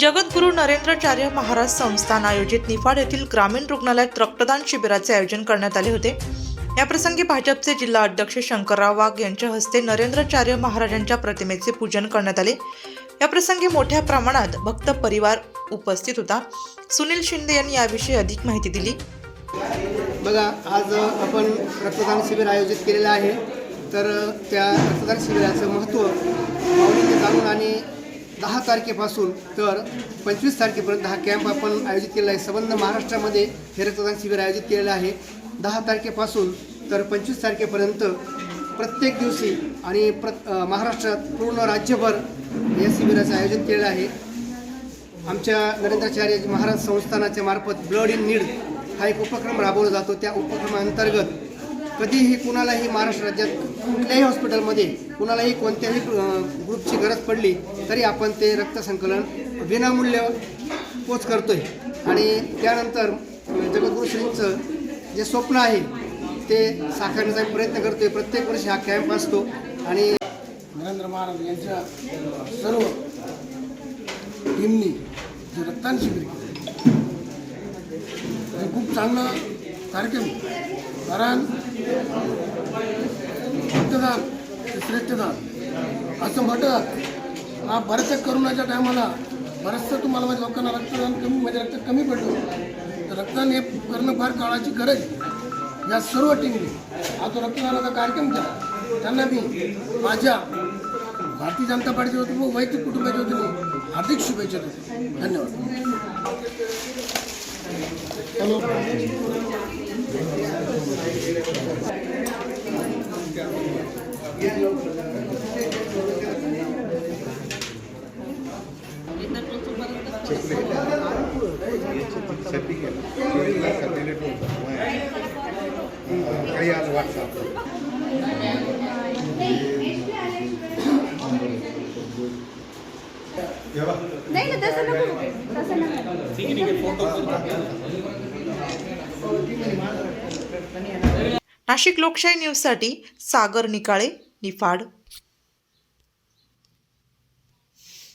जगद्गुरू नरेंद्राचार्य महाराज संस्थान आयोजित निफाड येथील ग्रामीण रुग्णालयात रक्तदान शिबिराचे आयोजन करण्यात आले होते. याप्रसंगी भाजपचे जिल्हा अध्यक्ष शंकरराव वाघ यांच्या हस्ते नरेंद्राचार्य महाराजांच्या प्रतिमेचे पूजन करण्यात आले. याप्रसंगी मोठ्या प्रमाणात भक्त परिवार उपस्थित होता. सुनील शिंदे यांनी याविषयी अधिक माहिती दिली. बघा आज आपण रक्तदान शिबिर आयोजित केलेलं आहे. तर त्या रक्तदान शिबिराचं महत्त्व जाणून आणि दहा तारखेपासून तर पंचवीस तारखेपर्यंत हा कॅम्प आपण आयोजित केलेला आहे. संबंध महाराष्ट्रामध्ये हे रक्तदान शिबिर आयोजित केलेलं आहे. दहा तारखेपासून तर पंचवीस तारखेपर्यंत प्रत्येक दिवशी आणि प्र महाराष्ट्रात पूर्ण राज्यभर या शिबिराचं आयोजन केलेलं आहे. आमच्या नरेंद्राचार्य महाराज संस्थानाच्या मार्फत ब्लड इन नीड हा एक उपक्रम राबवला जातो. त्या उपक्रमाअंतर्गत कधीही कुणालाही महाराष्ट्र राज्यात कुठल्याही हॉस्पिटलमध्ये कुणालाही कोणत्याही ग्रुपची गरज पडली तरी आपण ते रक्त संकलन विनामूल्य पोच करतोय. आणि त्यानंतर अं, जगद्गुरू श्रींचं जे स्वप्न आहे ते साकारण्याचा प्रयत्न करतोय. प्रत्येक वर्षी हा कॅम्प असतो आणि नरेंद्र महाराज यांच्या सर्व टीमनी जे रक्तदान शिबिर खूप चांगला कार्यक्रम कारण रक्तदान श्रेष्ठदान असं म्हटलं हा बऱ्याचशा करोनाच्या टायमाला बरंचसं तुम्हाला माझ्या लोकांना रक्तदान कमी म्हणजे रक्त कमी पडलं तर रक्तदान हे करणं फार काळाची गरज या सर्व टीमने हा तो रक्तदानाचा कार्यक्रम केला त्यांना मी माझ्या भारतीय जनता पार्टीच्या वतीने व वैयक्तिक कुटुंबाच्या वतीने हार्दिक शुभेच्छा देतो. धन्यवाद. काही आज व्हॉट्सअप नाही ना तसं नको. तसं नको. नाशिक लोकशाही न्यूजसाठी सागर निकाळे निफाड